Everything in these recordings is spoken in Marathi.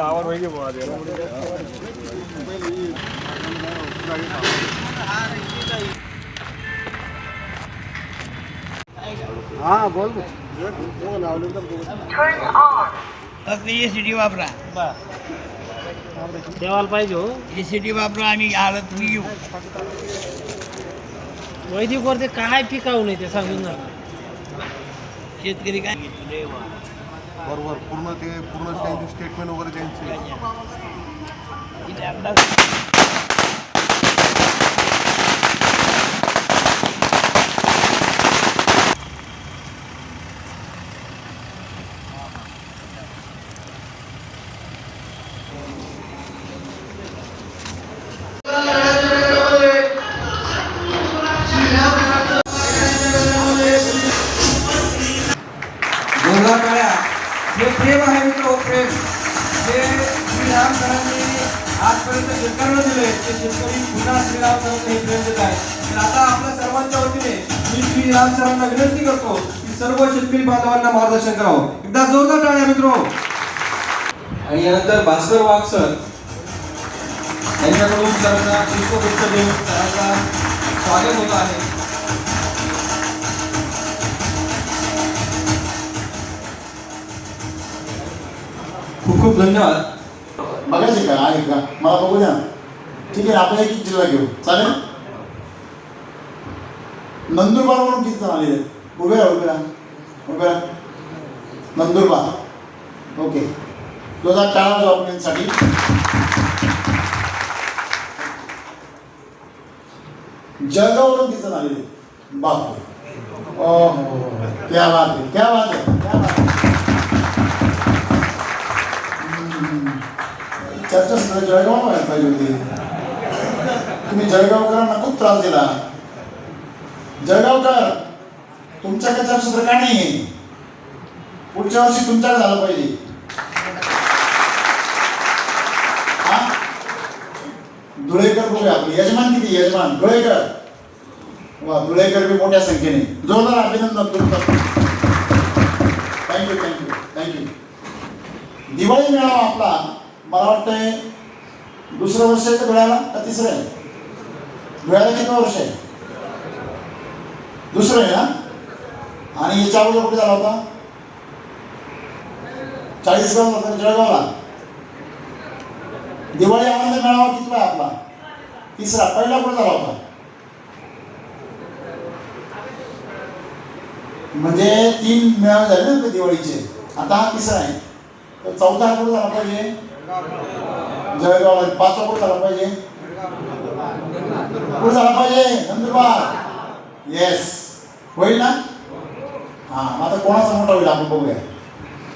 आवर वही बोला दे हाँ बोल Turn on. फक्त एसीटी वापरा. देवाला पाहिजे हो. एसीटी वापरा आणि आलं तुम्ही येऊ. वैदिक वरती काय पिकावू नये ते सांगून ना शेतकरी काय? बरोबर. पूर्ण ते पूर्ण त्यांचे स्टेटमेंट वगैरे त्यांचे. आजपर्यंत शेतकऱ्यांना दिले ते शेतकरी पुन्हा श्रीराम प्रेम देत आहे. तर आता आपल्या सर्वांच्या वतीने मी श्रीराम सरांना विनंती करतो की सर्व शेतकरी बांधवांना मार्गदर्शन करावं. एकदा जोरदार टाळ्या मित्र. आणि यानंतर भास्कर वाघ सर यांच्याकडून सरांना पुष्पगुच्छ देऊन सरांचा स्वागत होत आहे. खूप खूप धन्यवाद. बघायचे का? आहे का मला बघू द्या. ठीक आहे आपण एक जिल्हा घेऊ. चालेल? नंदुरबार म्हणून किती जण आलेले आहेत? उभे राहा उभे राहा. उभे राहा. नंदुरबार. ओके. दोन हजार टाळा जॉबमेंटसाठी जळगाववरून किती जण आलेले आहेत? बापरे. हो क्या बात आहे क्या बात आहे क्या बात आहे. चर्चा सगळं जळगाव व्हायला पाहिजे होती. तुम्ही जळगावकरांना खूप त्रास दिला. जळगावकर तुमच्याकडे चर्चासत्र का नाही पुढच्या वर्षी तुमच्याकडे झालं पाहिजे. हा? धुळेकर बघूया आपले यजमान किती? यजमान. धुळेकर. वा धुळेकर बी मोठ्या संख्येने. जोरदार अभिनंदन तुमचं. थँक्यू थँक्यू थँक्यू दिवाळी मेळावा आपला. मला वाटतंय दुसरं वर्ष आहे का धुळ्याला का तिसरं आहे? धुळ्याला किती वर्ष आहे? दुसरं आहे ना आणि याच्या अगोदर कुठे झाला होता? चाळीसगाव होता म्हणजे जळगावला. दिवाळी आनंद मेळावा कितवा आहे आपला? तिसरा. पहिला कुठे झाला होता? म्हणजे तीन मेळावे झाले ना दिवाळीचे. आता हा तिसरा आहे. तर चौथा कुठे झाला पाहिजे? जळगावला पाचवा कुठं झाला पाहिजे. कुठं झाला पाहिजे. नंदुरबार. येस होईल ना? हा आता कोणाचा मोठा होईल आपण बघूया.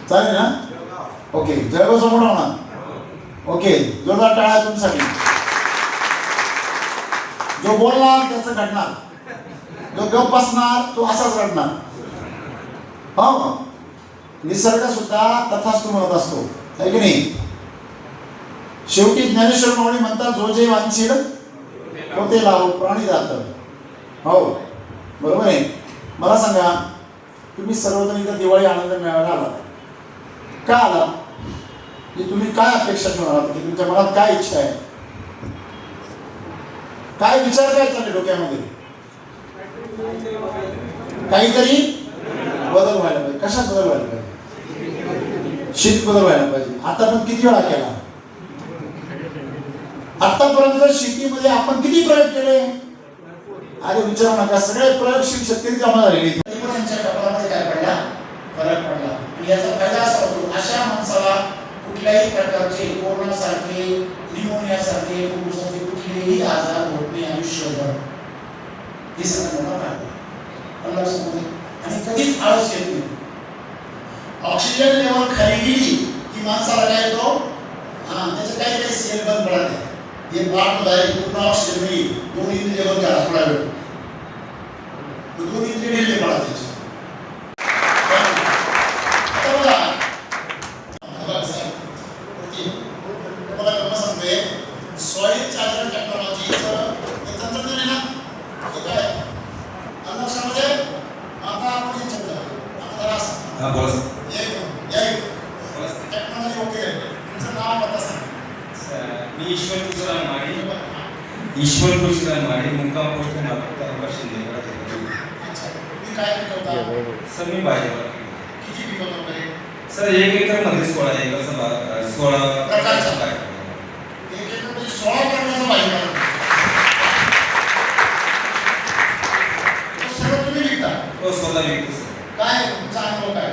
चालेल ना? ओके जळगावचा मोठा होणार. ओके जोरदार टाळा तुमच्यासाठी. जो बोलणार त्याचं घडणार. जो गप बसणार तो असाच घडणार. हो. निसर्ग सुद्धा तथास्तु म्हणत असतो. आहे की नाही? शेवटी ज्ञानेश्वर माऊली म्हणतात जो जे वांछील तो ते लावू प्राणी जात हो बरोबर आहे. मला सांगा तुम्ही सर्वजण इथं दिवाळी आनंद मिळायला आला का आला? की तुम्ही काय अपेक्षा ठेवून आलात की तुमच्या मनात काय इच्छा आहे? काय विचार काय चालले डोक्यामध्ये? काहीतरी बदल व्हायला पाहिजे. कशात बदल व्हायला पाहिजे? शीत बदल व्हायला पाहिजे. आता पण किती वेळा केला? आतापर्यंत शेतीमध्ये आपण किती प्रयोग केले? अरे विचारू नका सगळे प्रयोग शेतकरी जमा झालेले त्यांच्या कपाळामध्ये काय पडला? फरक पडला. याचा फायदा असा होतो अशा माणसाला कुठल्याही प्रकारचे कोरोना सारखे निमोनिया सारखे फुफ्फुसाचे कुठलेही आजार होत नाही आयुष्यभर. हे सगळं मोठा फायदा आणि कधीच आळस येत नाही. ऑक्सिजन लेवल खाली गेली की माणसाला काय येतो? हा त्याचं काही काही सेल बंद पडत आहे. हे पाठ आहे पूर्ण ऑक्सिजन नाही दोन इंद्रिय बंद करा थोडा वेळ मग दोन इंद्रिय ढिल्ले पडा त्याचे आता बघा, बघा साहेब, हा बोला सर एक या इथं. टेक्नॉलॉजी ओके आहे तुमचं नाव पत्ता सांगा मी ईश्वर तुळशीराम माळी ईश्वर तुळशीराम माळी मुक्काम पोस्ट तालुका शिंदे अच्छा तुम्ही काय पिकवता? सर मी भाजीपाला किती पिकवता वगैरे? सर एक एकरमध्ये सोळा प्रकारचा. एक एक म्हणजे सोळा प्रकारचा भाजीपाला तो सगळं तुम्ही विकता? हो स्वतः विकतो सर. काय तुमचा अनुभव काय?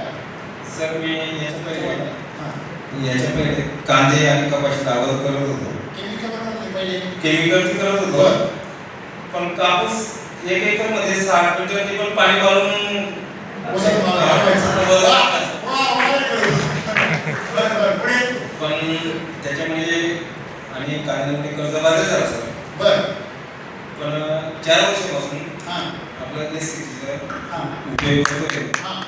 सर मी याच्या पहिले हां. याच्या पहिले कांदे आणि कपाशी लागवड करत होतो. केमिकल केमिकलची करत होतो. पण कापूस एक एकरमध्ये साठ ते पण पाणी पुढे. पण त्याच्यामुळे आणि कांद्यामध्ये कर्ज बाजार झाला सर. बरं. पण चार वर्षापासून हां, आपलं एस हां, उपयोग हां.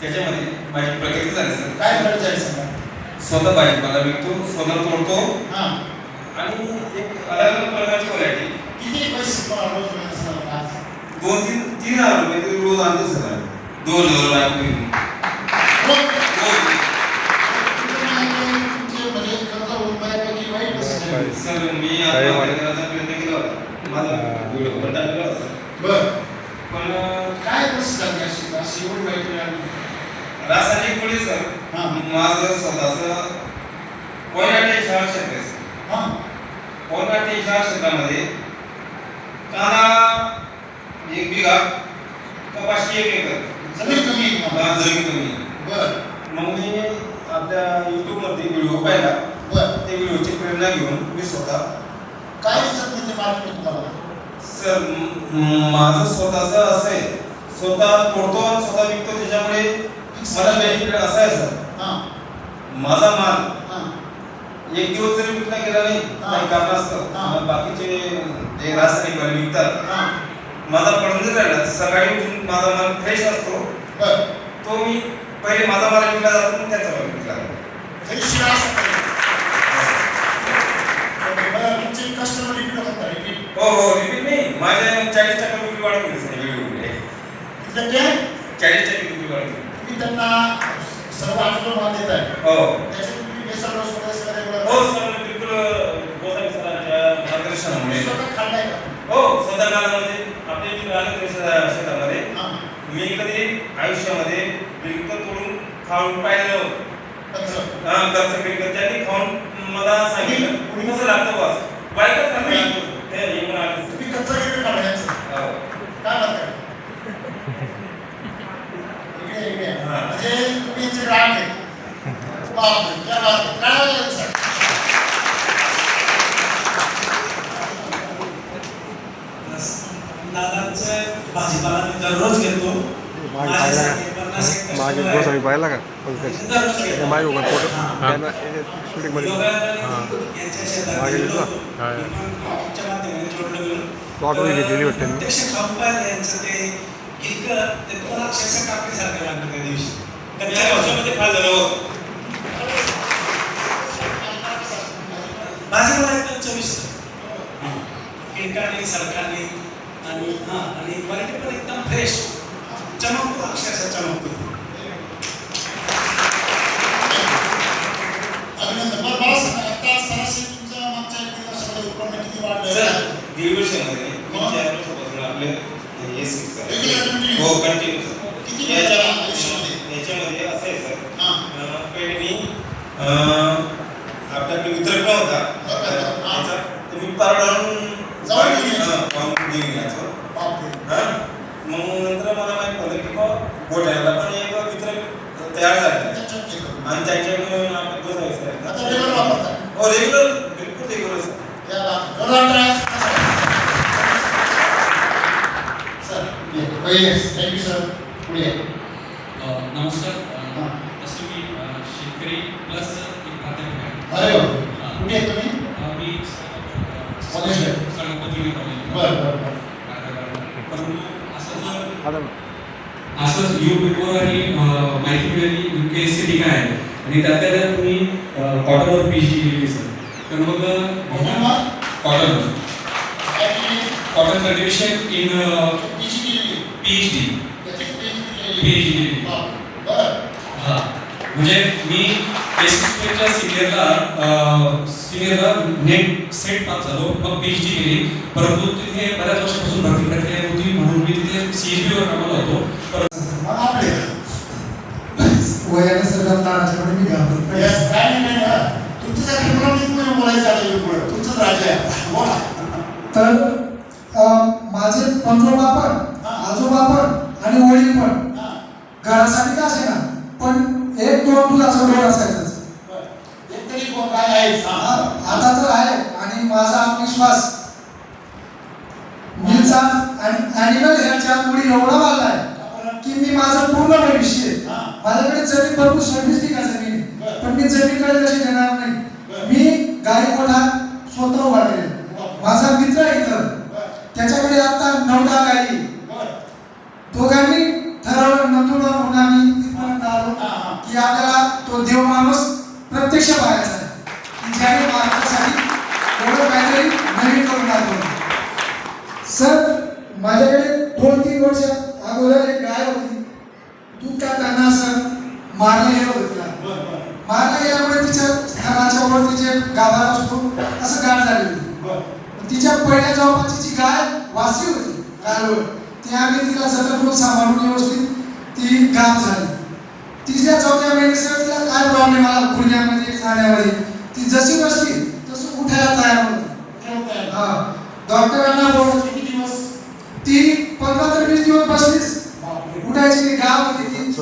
त्याच्यामध्ये माझी प्रगती झाली सर. काय गरज आहे सांगा स्वतः भाजीपाला विकतो स्वतः तोडतो. हां. आणि एक अलग अलग प्रकारची व्हरायटी किती पैसे तुम्हाला रोज मिळत असणार आज? दोन तीन तीन हजार रुपये तरी रोज आणतो सर दोन हजार रुपये म्हणजे. सर मी आता करायचा प्रयत्न केला होता माझा व्हिडिओ पण टाकला होता सर बरं. पण काय वाईट वेळ आली? रासायनिक मुळे सर हां. माझं स्वतःचं कोयनाटे शाळा क्षेत्र आहे सर. कोयनाटे शाळा क्षेत्रामध्ये कांदा बिघा कपाशी एक एकर जमीन कमी आहे तुम्हाला. हा, जमीन कमी आहे. बरं, मग मी आपल्या युट्यूबमध्ये व्हिडिओ पाहिला बरं. ते व्हिडिओची प्रेरणा घेऊन मी स्वतः काय दिसत नाही ते मार्केट तुम्हाला सर म- माझं स्वतःचं असं आहे स्वतः तोडतो आणि स्वतः विकतो त्याच्यामुळे मला बेनिफिट असं आहे सर हां, माझा माल हां. एक दिवस जरी विकला गेला नाही. काही कारण असतं हा. मग बाकीचे जे रासायनिक वाले विकतात हां. माझा पडून राहिला सकाळी उठून माझा माल फ्रेश असतो. तो मी पहिले माझा माल विकला जातो त्याचा माल विकला जातो. हो हो रिपीट नाही. माझ्या चाळीस टक्के विक्री वाढून गेली सर व्हिडिओमध्ये तिथलं ते चाळीस टक्के विक्री वाढून गेली? तुम्ही त्यांना सर्व आठवण माल देत आहे हो हो सर मी बिलकुल गोसावी सरांच्या मार्गदर्शनामुळे. स्वतः खाल्लाय का? हो स्वतः आपल्या जी राहत शेतामध्ये. मी कधी आयुष्यामध्ये बिलकुल तोडून खाऊन पाहिलं. कच्चं. बिलकुल त्यांनी खाऊन मला सांगितलं कुणी- कसं लागतं बस बाईकच कुणी? लागतं ते हे आलं. तुम्ही कच्चं गिरवी काढायचं हो. काय हां. म्हणजे तुम्ही आहे. काय आहे यांचं? दादांचं दररोज घेतो मागे गोसावी. पाहिला का घेतो. मागे उभा फोटो हां. शूटिंगमध्ये योगायोगाने यांच्या शेतात मागे. हां. गेलो. प्लॉट वगैरे घेतलेली वाटतं मी. एकदम चविष्ट किंकाने सरकारने आणि हां आणि क्वालिटी पण एकदम फ्रेश चमकतो अक्षरशः चमकतो. अभिनंदन. बरं मला सांगा आता सरासरी तुमचं मागच्या एक दीड वर्षामध्ये उत्पन्न किती वाढलं दीड वर्षामध्ये आपले? हो कंटिन्यू किती सर वेळ झाला याच्या- आयुष्यामध्ये? याच्यामध्ये असं आहे सर हां अं, पहिले मी अं, आपल्याकडे वितरक होता बरं, बरं. हां. याचा तर मी पार डाऊन जाऊन घेऊन यायचं. हां, जाऊन घेऊन यायचो बापरे हां मग नंतर मला माहीत पडलं की बा गोठ्याला पण एक वितरक तयार झाले त्याच्यात हे करू. आणि त्यांच्याकडून आपण कसं आहे सर आता रेग्युलर वापरताय हो रेग्युलर बिलकुल रेग्युलर सर क्या बात आहे. जोरदार टाळ्या. सर थँक्यू सर पुढे अ, नमस्कार हां. अ, तसं मी अ, शेतकरी प्लस एक प्राध्यापक आहे अरे वा. कुठे आहे तुम्ही अ, मी कॉलेजला? संगपत्री बरं बरं बरं परंतु असं जर आता असंच युट्यूबवर आणि अ, माहिती मिळाली यू के एस सी ठीक आहे आणि त्यातल्या त्यात तुम्ही अ, कॉटनवर पी जी केलेली सर तर मग कॉटनवर? कॉटन काय केली? कॉटन कल्टिवेशन इन PhD केली. पी एच डी त्याची PhD केली. PhD केली. बापरे. बरं म्हणजे मी एसच्या सिनियरला सिनियरला नेट सेट पास झालो मग पी एच डी केली परंतु तिथे बऱ्याच वर्षापासून भरती प्रक्रिया होती म्हणून मी तिथे सी एच वर कामाला होतो परंतु मग आपले वयाने सगळं लहानाच्याकडे मी घाबरत तुमच्यासाठी मला बोलायचं इकडे पुढे. तुमचंच राज्य आहे बोला तर माझे पंजोबा पण आजोबा पण आणि वडील पण. घरासाठी का असे ना पण एक दोन डोळ काय आहे आ- हा. आता तर आहे आणि माझा विश्वास मिलचा आणि ॲनिमल हेल्थच्या मुली एवढा वाढलाय की मी माझं पूर्ण भविष्य. माझ्याकडे जमीन भरपूर सव्वीस बिघा जमीन. पण मी जमीनकडे मी गाई गोठा स्वतः उभा करेन माझा मित्र आहे इथं बरं. त्याच्याकडे आता नऊ दहा गाई बरं. दोघांनी ठरवलं नंदुरबार म्हणून आम्ही इथपर्यंत आलो हा, हा. की आपल्याला तो देव माणूस प्रत्यक्ष पाहायचा आहे की ज्याने महाराष्ट्रासाठी एवढं काहीतरी नवीन करून दाखवलं सर माझ्याकडे दोन तीन वर्ष अगोदर एक गाय होती दूध काढताना असं मारलं गेलं होतं तिला बरं, बरं. मारलं गेल्यामुळे तिच्या घराच्या वर तिचे गाभा असतो बरं. तिच्या पहिल्या जवळपासची जी गाय वासरी होती गायवर ती आम्ही तिला जतन करून सांभाळून व्यवस्थित ती गाप झाली. तिसऱ्या चौथ्या महिन्यात सर तिला काय प्रॉब्लेम आला गुडघ्यामध्ये जाण्यामध्ये ती जशी बसली तसं उठायला तयार होती. हा. डॉक्टरांना दिवस? ती पंधरा ते वीस दिवस बसलीच. बापरे. उठायची गाव होती ती.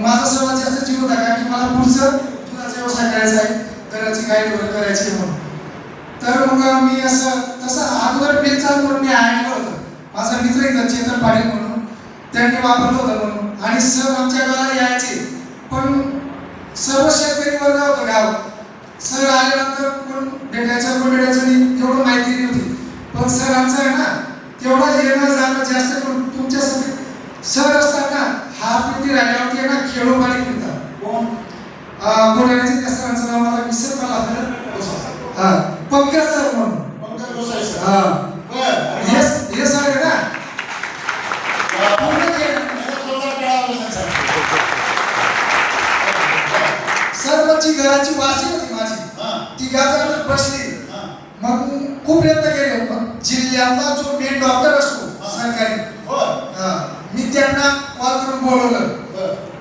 माझा सर्वात जास्त जीव होता का की मला पुढचं दुधाचा व्यवसाय करायचा आहे करायची काय वगैरे करायची म्हणून. तर मग मी असं तसं अगोदर बिल चालू करून मी आणलं होतं माझा मित्र एकदा चेतन पाटील म्हणून त्यांनी वापरलं होतं म्हणून. आणि सर आमच्या गावाला यायचे पण सर्व शेतकरी वर्ग होतं गाव सर आल्यानंतर कोण भेटायचं कोण भेटायचं नाही एवढं माहिती नव्हती पण सर आमचं आहे ना तेवढं येणं जाणं जास्त करून तुमच्यासाठी सर असताना हा पिटी राहिल्यावरती आहे ना खेळोपाडी फिरतात कोण? बोलायचे त्या सरांचं नाव मला विसर मला आपल्याला हा पंकज सर म्हणून पंकज गोसावी सर. हा बरं. हे हे सर आहे ना पूर्ण केलं. मला जोरदार टाळ्या वाजवा सर. सर्वची घराची वाशी होती माझी हा. ती गावात बसली हा. मग खूप प्रयत्न केले मग जिल्ह्यातला जो मेन डॉक्टर असतो हा. सरकारी बरं. हा, मी त्यांना कॉल करून बोलवलं.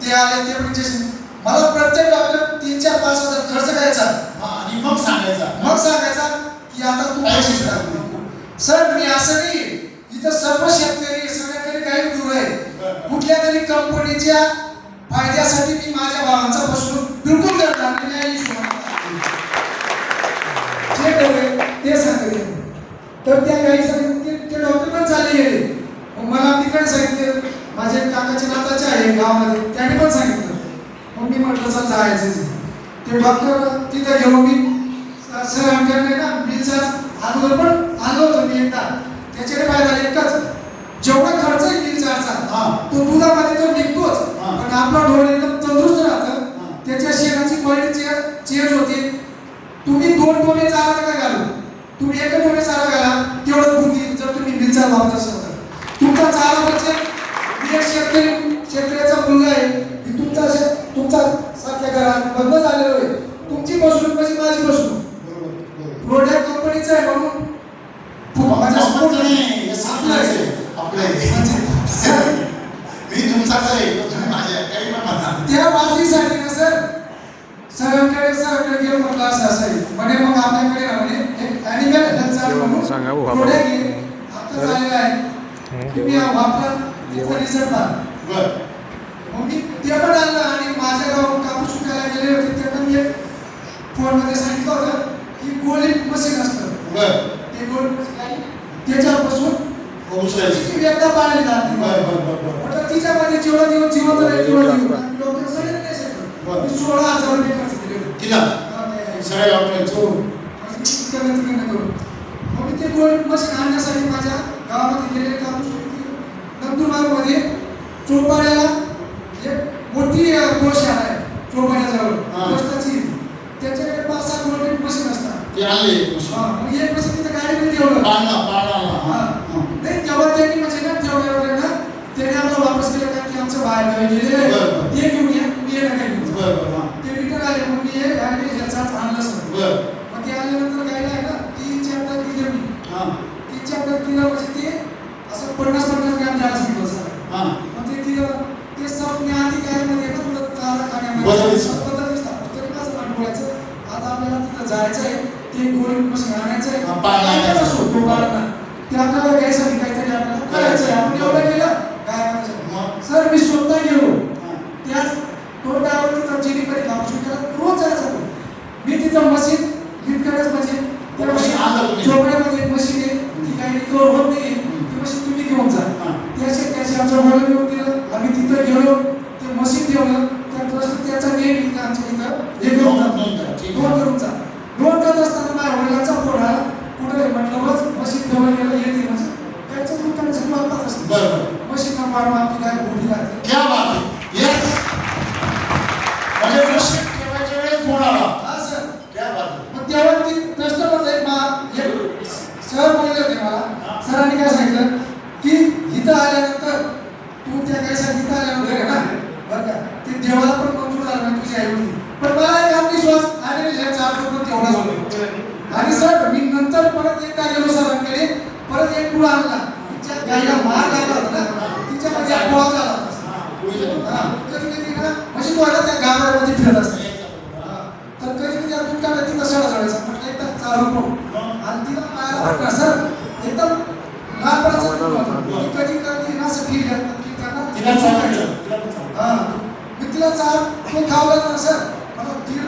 ते आले ते म्हणजे मला प्रत्येक डॉक्टर तीन चार पाच हजार खर्च करायचा. आणि मग सांगायचा. मग सांगायचा की आता तू पैसे? टाक. सर मी असं नाही. इथं सर्व शेतकरी सगळ्याकडे काही दूर आहे. कुठल्या तरी कंपनीच्या फायद्यासाठी मी माझ्या भावांचा फसवणूक बिलकुल करणार नाही. ते सांगते. तर त्या काही सांगितले ते डॉक्टर पण चालले गेले मला तिकडे सांगितले माझे काकाचे नाताचे आहे गावामध्ये त्याने पण सांगितलं. मग मी म्हटलं चल जायचं ते डॉक्टर तिथं गेलो मी. सर आमच्याकडे ना बिलचा अगोदर पण आणलं होतं मी एकदा. त्याच्याकडे फायदा एकच जेवढा खर्च आहे बिल चार्जचा हा. तो दुधामध्ये तो निघतोच. पण आपला ढोर एकदम तंदुरुस्त राहतं. त्याच्या शेणाची क्वालिटी चेंज होते. तुम्ही दोन टोने चारा नका घालू? तुम्ही एक टोने चारा घाला तेवढं बुद्धी जर तुम्ही बिलचा वापरत असाल तुमचा चारा म्हणजे मी एक शेतकरी शेतकऱ्याचा मुलगा आहे की तुमचा शे- तुमचा सारख्या घरात बंद झालेलो आहे. तुमची बसणूक म्हणजे माझी बसणूक बरोबर. प्रोडक्ट कंपनीचं आहे. म्हणून मी म्हणा. त्या वाचीसाठी ना सर सरांकडे सरांकडे गेलो म्हटलं असं असं आहे. म्हणे मग आपल्याकडे ना म्हणे एक ॲनिमल हो, म्हणून आहे. आता झालेला आहे. तुम्ही वापरा. बरं मग मी ते पण आणलं आणि माझ्या गाव कापूस विकायला गेले होते ते पण एक फोनमध्ये सांगितलं होतं की गोळी मशीन असतं बरं ते आहे त्याच्यापासून हो. तिची व्यथा पाळली जाते म्हटलं तिच्यामध्ये जेवढा दिवस जिवंत राहील तेवढा दिवस डॉक्टर सांगितलं नाही सांगितलं. बरं. मी सोळा हजार रुपये खर्च केले होते. किला हा, ते- सगळ्या डॉक्टरांचं हो. इतकं नाही, तितकं नाही करू. मग मी ते गोळी मशीन आणण्यासाठी माझ्या गावामध्ये गेले कापूस. नंदुरबारमध्ये चोपाड्याला एक मोठी गोशाळा आहे चोपाड्याजवळ. गोष्टाची त्याच्याकडे पाच सहा गोळी मशीन असतात. ते आणले हा, मग एक मशीन तिथं गाडीमध्ये ठेवलं. नाही तेव्हा त्यांनी म्हणजे ना तेवढ्या एवढ्या ना त्याने आम्हाला वापस केलं का की आमचं बाहेर गावी गेलेलं आहे. करायचं आहे ते कोणी बस राहण्याचं आहे ते आपल्याला घ्यायसाठी काय सर बोलले होते मला सरांनी काय सांगितलं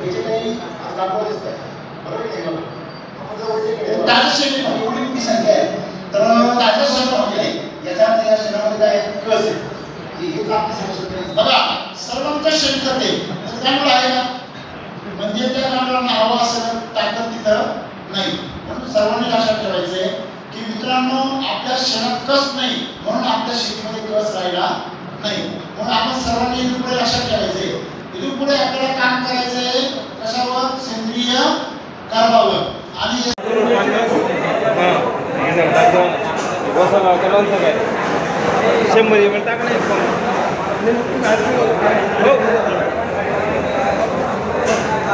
त्याचे काही दाखवा संख्या आहे? तर ताजा शरीर म्हणजे याचा अर्थ या शरीरामध्ये काय बघा सर्वांचं शरीर करते त्यामुळे म्हणजे त्या कामाला तिथं नाही. म्हणून सर्वांनी लक्षात ठेवायचंय की मित्रांनो आपल्या शहरात नाही म्हणून आपल्या शेतीमध्ये कस राहिला नाही. म्हणून आपण सर्वांनी लक्षात ठेवायचंय. इथून पुढे आपल्याला काम करायचं आहे कशावर सेंद्रिय कारणावर आणि शंभर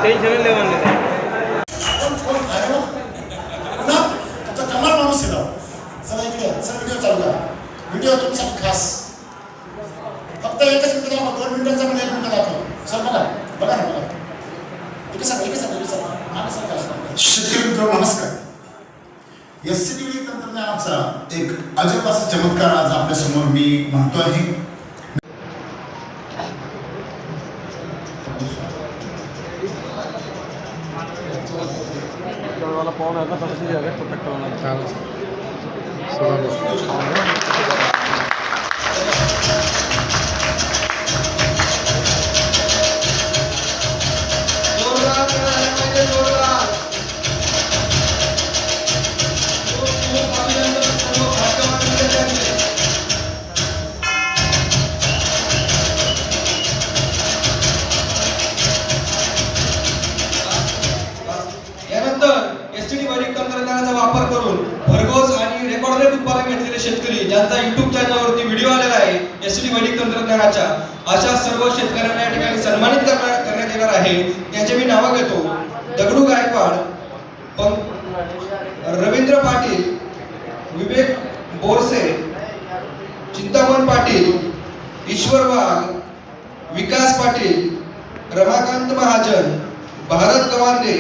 टेन्शन 이거정면 이. कार्यक्रमाच्या अशा सर्व शेतकऱ्यांना या ठिकाणी सन्मानित करण्यात येणार आहे. त्याचे मी नावं घेतो. दगडू गायकवाड रवींद्र पाटील विवेक बोरसे चिंतामन पाटील ईश्वर वाघ विकास पाटील रमाकांत महाजन भारत गवांडे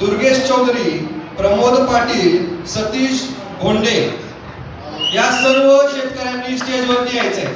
दुर्गेश चौधरी प्रमोद पाटील सतीश भोंडे. या सर्व शेतकऱ्यांनी स्टेजवरती यायचंय.